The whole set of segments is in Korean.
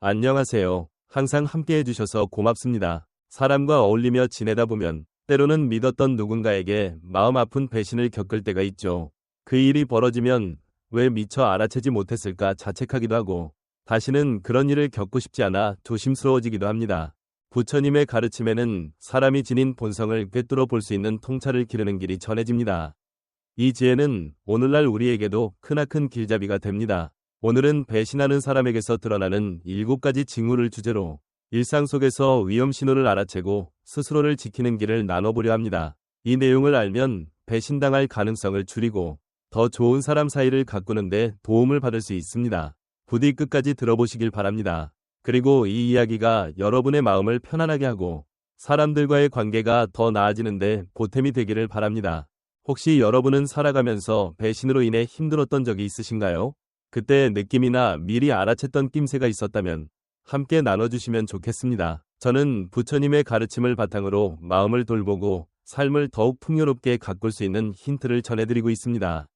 안녕하세요. 항상 함께 해 주셔서 고맙습니다. 사람과 어울리며 지내다 보면 때로는 믿었던 누군가에게 마음 아픈 배신을 겪을 때가 있죠. 그 일이 벌어지면 왜 미처 알아채지 못했을까 자책하기도 하고 다시는 그런 일을 겪고 싶지 않아 조심스러워지기도 합니다. 부처님의 가르침에는 사람이 지닌 본성을 꿰뚫어 볼 수 있는 통찰을 기르는 길이 전해집니다. 이 지혜는 오늘날 우리에게도 크나큰 길잡이가 됩니다. 오늘은 배신하는 사람에게서 드러나는 일곱 가지 징후를 주제로 일상 속에서 위험 신호를 알아채고 스스로를 지키는 길을 나눠보려 합니다. 이 내용을 알면 배신당할 가능성을 줄이고 더 좋은 사람 사이를 가꾸는데 도움을 받을 수 있습니다. 부디 끝까지 들어보시길 바랍니다. 그리고 이 이야기가 여러분의 마음을 편안하게 하고 사람들과의 관계가 더 나아지는데 보탬이 되기를 바랍니다. 혹시 여러분은 살아가면서 배신으로 인해 힘들었던 적이 있으신가요? 그때 느낌이나 미리 알아챘던 낌새가 있었다면 함께 나눠주시면 좋겠습니다. 저는 부처님의 가르침을 바탕으로 마음을 돌보고 삶을 더욱 풍요롭게 가꿀 수 있는 힌트를 전해드리고 있습니다.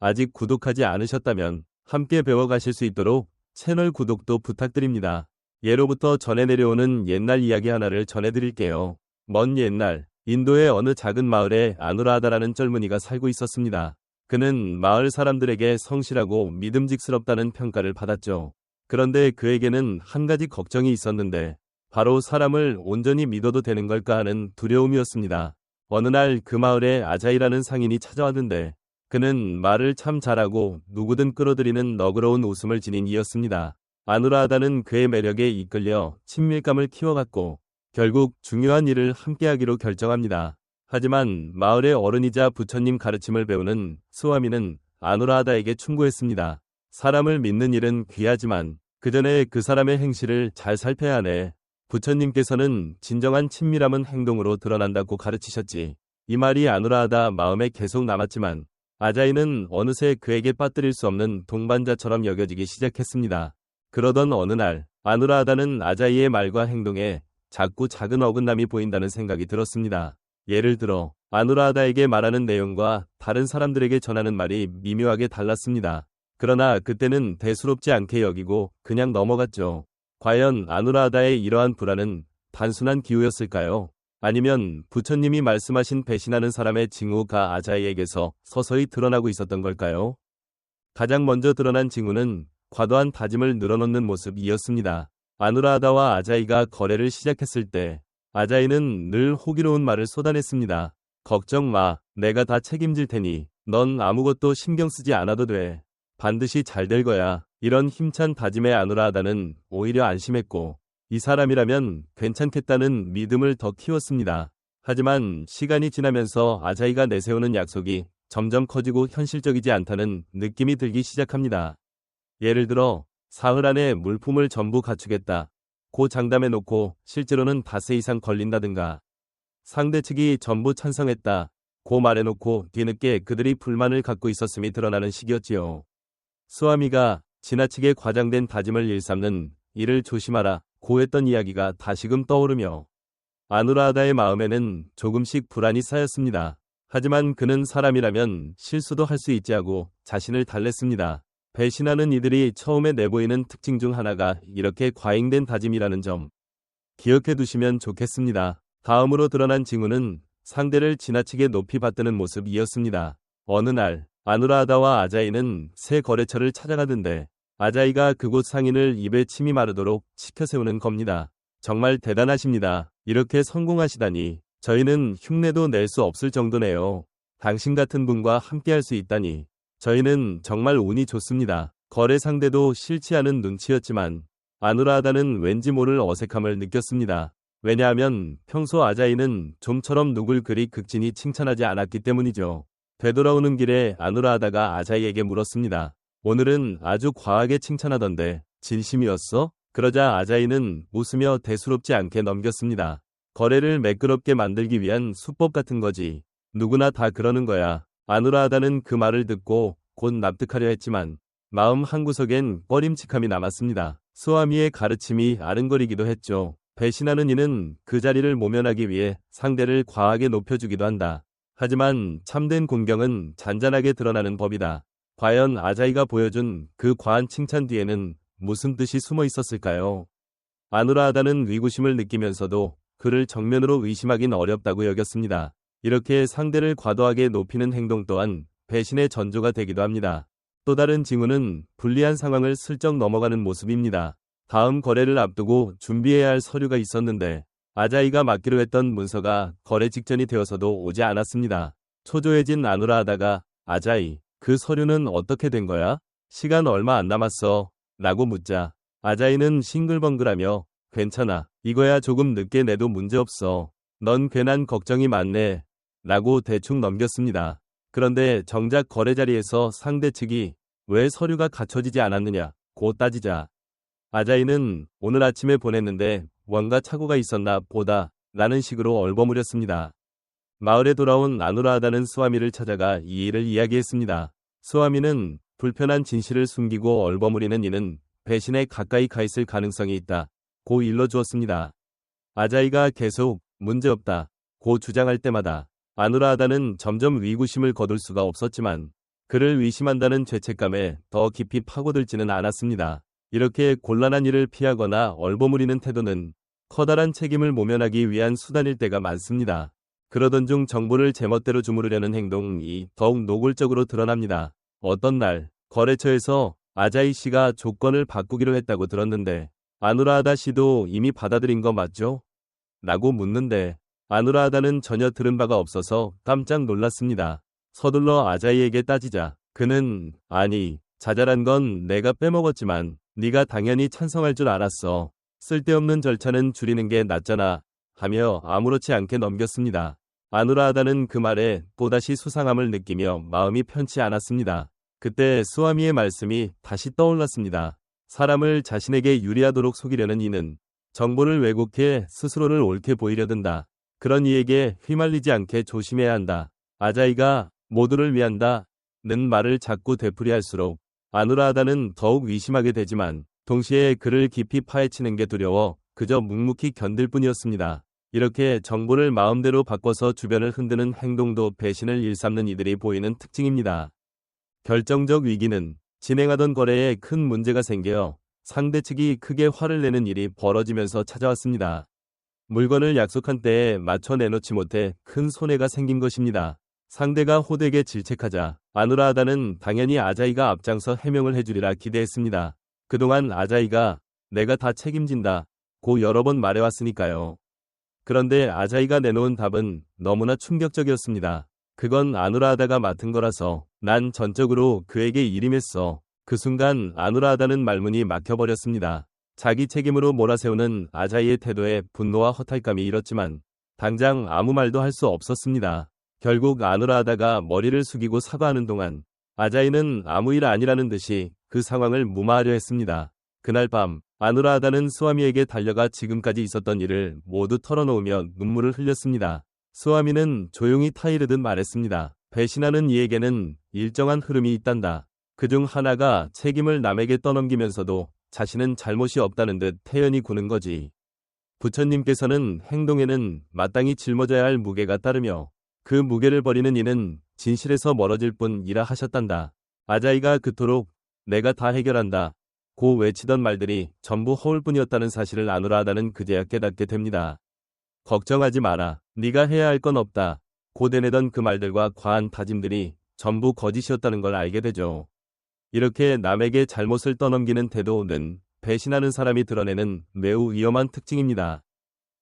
아직 구독하지 않으셨다면 함께 배워가실 수 있도록 채널 구독도 부탁드립니다. 예로부터 전해 내려오는 옛날 이야기 하나를 전해드릴게요. 먼 옛날 인도의 어느 작은 마을에 아누라하다라는 젊은이가 살고 있었습니다. 그는 마을 사람들에게 성실하고 믿음직스럽다는 평가를 받았죠. 그런데 그에게는 한 가지 걱정이 있었는데 바로 사람을 온전히 믿어도 되는 걸까 하는 두려움이었습니다. 어느 날 그 마을에 아자이라는 상인이 찾아왔는데 그는 말을 참 잘하고 누구든 끌어들이는 너그러운 웃음을 지닌 이였습니다. 아누라하다는 그의 매력에 이끌려 친밀감을 키워갔고 결국 중요한 일을 함께하기로 결정합니다. 하지만 마을의 어른이자 부처님 가르침을 배우는 스와미는 아누라하다에게 충고했습니다. 사람을 믿는 일은 귀하지만 그 전에 그 사람의 행실을 잘 살펴야 하네. 부처님께서는 진정한 친밀함은 행동으로 드러난다고 가르치셨지. 이 말이 아누라하다 마음에 계속 남았지만 아자이는 어느새 그에게 빠뜨릴 수 없는 동반자처럼 여겨지기 시작했습니다. 그러던 어느 날 아누라하다는 아자이의 말과 행동에 자꾸 작은 어긋남이 보인다는 생각이 들었습니다. 예를 들어 아누라하다에게 말하는 내용과 다른 사람들에게 전하는 말이 미묘하게 달랐습니다. 그러나 그때는 대수롭지 않게 여기고 그냥 넘어갔죠. 과연 아누라하다의 이러한 불안은 단순한 기우였을까요? 아니면 부처님이 말씀하신 배신하는 사람의 징후가 아자이에게서 서서히 드러나고 있었던 걸까요? 가장 먼저 드러난 징후는 과도한 다짐을 늘어놓는 모습이었습니다. 아누라하다와 아자이가 거래를 시작했을 때 아자이는 늘 호기로운 말을 쏟아냈습니다. 걱정 마. 내가 다 책임질 테니 넌 아무것도 신경 쓰지 않아도 돼. 반드시 잘 될 거야. 이런 힘찬 다짐에 아누라하다는 오히려 안심했고 이 사람이라면 괜찮겠다는 믿음을 더 키웠습니다. 하지만 시간이 지나면서 아자이가 내세우는 약속이 점점 커지고 현실적이지 않다는 느낌이 들기 시작합니다. 예를 들어 사흘 안에 물품을 전부 갖추겠다. 고 장담해 놓고 실제로는 닷새 이상 걸린다든가. 상대 측이 전부 찬성했다. 고 말해놓고 뒤늦게 그들이 불만을 갖고 있었음이 드러나는 시기였지요. 수아미가 지나치게 과장된 다짐을 일삼는 이를 조심하라. 고했던 이야기가 다시금 떠오르며 아누라하다의 마음에는 조금씩 불안이 쌓였습니다. 하지만 그는 사람이라면 실수도 할 수 있지 하고 자신을 달랬습니다. 배신하는 이들이 처음에 내보이는 특징 중 하나가 이렇게 과잉된 다짐이라는 점 기억해 두시면 좋겠습니다. 다음으로 드러난 징후는 상대를 지나치게 높이 받드는 모습이었습니다. 어느 날 아누라하다와 아자이는 새 거래처를 찾아가던데 아자이가 그곳 상인을 입에 침이 마르도록 치켜 세우는 겁니다. 정말 대단하십니다. 이렇게 성공하시다니 저희는 흉내도 낼 수 없을 정도네요. 당신 같은 분과 함께할 수 있다니 저희는 정말 운이 좋습니다. 거래 상대도 싫지 않은 눈치였지만 아누라하다는 왠지 모를 어색함을 느꼈습니다. 왜냐하면 평소 아자이는 좀처럼 누굴 그리 극진히 칭찬하지 않았기 때문이죠. 되돌아오는 길에 아누라하다가 아자이에게 물었습니다. 오늘은 아주 과하게 칭찬하던데 진심이었어? 그러자 아자이는 웃으며 대수롭지 않게 넘겼습니다. 거래를 매끄럽게 만들기 위한 수법 같은 거지. 누구나 다 그러는 거야. 아누라하다는 그 말을 듣고 곧 납득하려 했지만 마음 한구석엔 꺼림칙함이 남았습니다. 수아미의 가르침이 아른거리기도 했죠. 배신하는 이는 그 자리를 모면하기 위해 상대를 과하게 높여주기도 한다. 하지만 참된 공경은 잔잔하게 드러나는 법이다. 과연 아자이가 보여준 그 과한 칭찬 뒤에는 무슨 뜻이 숨어 있었을까요? 아누라하다는 의구심을 느끼면서도 그를 정면으로 의심하긴 어렵다고 여겼습니다. 이렇게 상대를 과도하게 높이는 행동 또한 배신의 전조가 되기도 합니다. 또 다른 징후는 불리한 상황을 슬쩍 넘어가는 모습입니다. 다음 거래를 앞두고 준비해야 할 서류가 있었는데 아자이가 맡기로 했던 문서가 거래 직전이 되어서도 오지 않았습니다. 초조해진 아누라 하다가 아자이, 그 서류는 어떻게 된 거야? 시간 얼마 안 남았어. 라고 묻자 아자이는 싱글벙글하며 괜찮아. 이거야 조금 늦게 내도 문제없어. 넌 괜한 걱정이 많네. 라고 대충 넘겼습니다. 그런데 정작 거래 자리에서 상대 측이 왜 서류가 갖춰지지 않았느냐 고 따지자 아자이는 오늘 아침에 보냈는데 뭔가 착오가 있었나 보다 라는 식으로 얼버무렸습니다. 마을에 돌아온 아누라하다는 스와미를 찾아가 이 일을 이야기했습니다. 스와미는 불편한 진실을 숨기고 얼버무리는 이는 배신에 가까이 가 있을 가능성이 있다. 고 일러주었습니다. 아자이가 계속 문제없다. 고 주장할 때마다 아누라하다는 점점 위구심을 거둘 수가 없었지만 그를 의심한다는 죄책감에 더 깊이 파고들지는 않았습니다. 이렇게 곤란한 일을 피하거나 얼버무리는 태도는 커다란 책임을 모면하기 위한 수단일 때가 많습니다. 그러던 중 정보를 제멋대로 주무르려는 행동이 더욱 노골적으로 드러납니다. 어떤 날 거래처에서 아자이 씨가 조건을 바꾸기로 했다고 들었는데 아누라하다 씨도 이미 받아들인 거 맞죠? 라고 묻는데 아누라하다는 전혀 들은 바가 없어서 깜짝 놀랐습니다. 서둘러 아자이에게 따지자 그는 아니 자잘한 건 내가 빼먹었지만 네가 당연히 찬성할 줄 알았어. 쓸데없는 절차는 줄이는 게 낫잖아. 하며 아무렇지 않게 넘겼습니다. 아누라하다는 그 말에 또다시 수상함을 느끼며 마음이 편치 않았습니다. 그때 수아미의 말씀이 다시 떠올랐습니다. 사람을 자신에게 유리하도록 속이려는 이는 정보를 왜곡해 스스로를 옳게 보이려 든다. 그런 이에게 휘말리지 않게 조심해야 한다. 아자이가 모두를 위한다. 는 말을 자꾸 되풀이할수록 아누라하다는 더욱 의심하게 되지만 동시에 그를 깊이 파헤치는 게 두려워 그저 묵묵히 견딜 뿐이었습니다. 이렇게 정보를 마음대로 바꿔서 주변을 흔드는 행동도 배신을 일삼는 이들이 보이는 특징입니다. 결정적 위기는 진행하던 거래에 큰 문제가 생겨 상대 측이 크게 화를 내는 일이 벌어지면서 찾아왔습니다. 물건을 약속한 때에 맞춰 내놓지 못해 큰 손해가 생긴 것입니다. 상대가 호되게 질책하자 아누라하다는 당연히 아자이가 앞장서 해명을 해주리라 기대했습니다. 그동안 아자이가 내가 다 책임진다 고 여러 번 말해왔으니까요. 그런데 아자이가 내놓은 답은 너무나 충격적이었습니다. 그건 아누라하다가 맡은 거라서 난 전적으로 그에게 일임했어. 그 순간 아누라하다는 말문이 막혀버렸습니다. 자기 책임으로 몰아세우는 아자이의 태도에 분노와 허탈감이 일었지만 당장 아무 말도 할 수 없었습니다. 결국 아누라하다가 머리를 숙이고 사과하는 동안 아자이는 아무 일 아니라는 듯이 그 상황을 무마하려 했습니다. 그날 밤 아누라하다는 스와미에게 달려가 지금까지 있었던 일을 모두 털어놓으며 눈물을 흘렸습니다. 스와미는 조용히 타이르듯 말했습니다. 배신하는 이에게는 일정한 흐름이 있단다. 그중 하나가 책임을 남에게 떠넘기면서도 자신은 잘못이 없다는 듯 태연히 구는 거지. 부처님께서는 행동에는 마땅히 짊어져야 할 무게가 따르며 그 무게를 버리는 이는 진실에서 멀어질 뿐이라 하셨단다. 아자이가 그토록 내가 다 해결한다. 고 외치던 말들이 전부 허울뿐이었다는 사실을 아누라 하다는 그제야 깨닫게 됩니다. 걱정하지 마라. 네가 해야 할 건 없다. 고대내던 그 말들과 과한 다짐들이 전부 거짓이었다는 걸 알게 되죠. 이렇게 남에게 잘못을 떠넘기는 태도는 배신하는 사람이 드러내는 매우 위험한 특징입니다.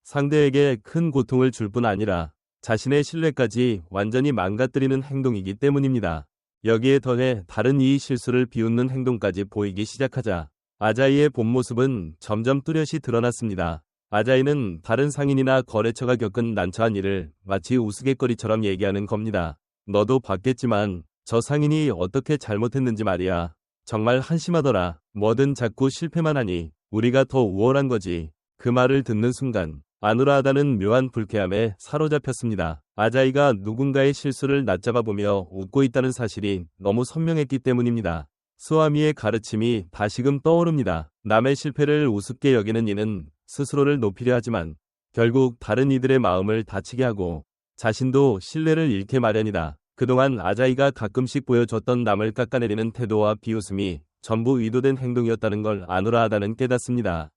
상대에게 큰 고통을 줄 뿐 아니라 자신의 신뢰까지 완전히 망가뜨리는 행동이기 때문입니다. 여기에 더해 다른 이의 실수를 비웃는 행동까지 보이기 시작하자 아자이의 본 모습은 점점 뚜렷이 드러났습니다. 아자이는 다른 상인이나 거래처가 겪은 난처한 일을 마치 우스갯거리처럼 얘기하는 겁니다. 너도 봤겠지만 저 상인이 어떻게 잘못했는지 말이야. 정말 한심하더라. 뭐든 자꾸 실패만 하니 우리가 더 우월한 거지. 그 말을 듣는 순간 아누라하다는 묘한 불쾌함에 사로잡혔습니다. 아자이가 누군가의 실수를 낮잡아보며 웃고 있다는 사실이 너무 선명했기 때문입니다. 수아미의 가르침이 다시금 떠오릅니다. 남의 실패를 우습게 여기는 이는 스스로를 높이려 하지만 결국 다른 이들의 마음을 다치게 하고 자신도 신뢰를 잃게 마련이다. 그동안 아자이가 가끔씩 보여줬던 남을 깎아내리는 태도와 비웃음이 전부 의도된 행동이었다는 걸 아누라하다는 깨닫습니다.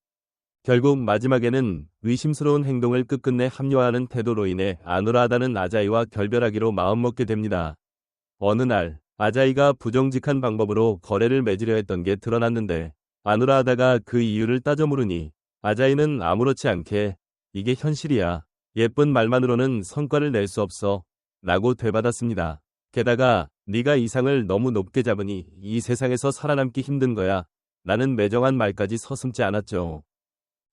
결국 마지막에는 의심스러운 행동을 끝끝내 합리화하는 태도로 인해 아누라하다는 아자이와 결별하기로 마음먹게 됩니다. 어느 날 아자이가 부정직한 방법으로 거래를 맺으려 했던 게 드러났는데 아누라하다가 그 이유를 따져 물으니 아자이는 아무렇지 않게 이게 현실이야. 예쁜 말만으로는 성과를 낼 수 없어. 라고 되받았습니다. 게다가 네가 이상을 너무 높게 잡으니 이 세상에서 살아남기 힘든 거야. 라는 매정한 말까지 서슴지 않았죠.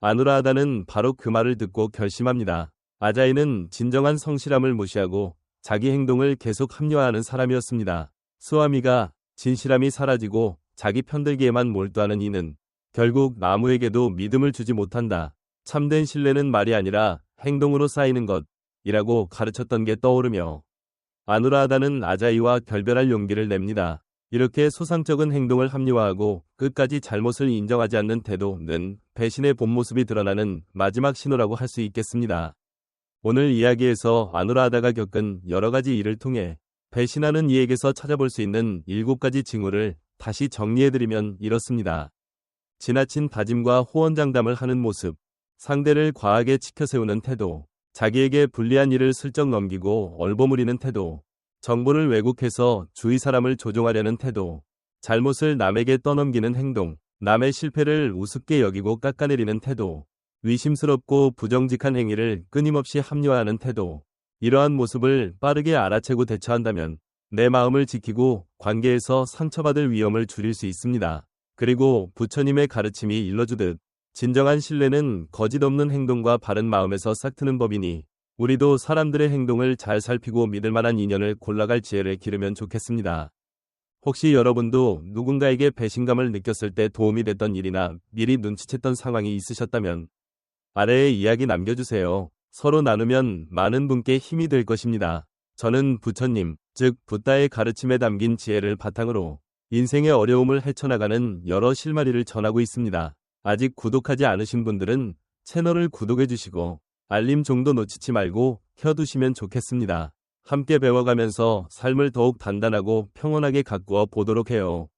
아누라하다는 바로 그 말을 듣고 결심합니다. 아자이는 진정한 성실함을 무시하고 자기 행동을 계속 합리화하는 사람이었습니다. 수아미가 진실함이 사라지고 자기 편들기에만 몰두하는 이는 결국 나무에게도 믿음을 주지 못한다. 참된 신뢰는 말이 아니라 행동으로 쌓이는 것 이라고 가르쳤던 게 떠오르며 아누라하다는 아자이와 결별할 용기를 냅니다. 이렇게 소상적인 행동을 합리화하고 끝까지 잘못을 인정하지 않는 태도는 배신의 본 모습이 드러나는 마지막 신호라고 할 수 있겠습니다. 오늘 이야기에서 아누라하다가 겪은 여러 가지 일을 통해 배신하는 이에게서 찾아볼 수 있는 일곱 가지 징후를 다시 정리해드리면 이렇습니다. 지나친 다짐과 호언장담을 하는 모습, 상대를 과하게 치켜세우는 태도, 자기에게 불리한 일을 슬쩍 넘기고 얼버무리는 태도, 정보를 왜곡해서 주위 사람을 조종하려는 태도, 잘못을 남에게 떠넘기는 행동, 남의 실패를 우습게 여기고 깎아내리는 태도, 의심스럽고 부정직한 행위를 끊임없이 합리화하는 태도, 이러한 모습을 빠르게 알아채고 대처한다면 내 마음을 지키고 관계에서 상처받을 위험을 줄일 수 있습니다. 그리고 부처님의 가르침이 일러주듯 진정한 신뢰는 거짓 없는 행동과 바른 마음에서 싹트는 법이니 우리도 사람들의 행동을 잘 살피고 믿을 만한 인연을 골라갈 지혜를 기르면 좋겠습니다. 혹시 여러분도 누군가에게 배신감을 느꼈을 때 도움이 됐던 일이나 미리 눈치챘던 상황이 있으셨다면 아래에 이야기 남겨주세요. 서로 나누면 많은 분께 힘이 될 것입니다. 저는 부처님, 즉 붓다의 가르침에 담긴 지혜를 바탕으로 인생의 어려움을 헤쳐나가는 여러 실마리를 전하고 있습니다. 아직 구독하지 않으신 분들은 채널을 구독해 주시고 알림 정도 놓치지 말고 켜두시면 좋겠습니다. 함께 배워가면서 삶을 더욱 단단하고 평온하게 가꾸어 보도록 해요.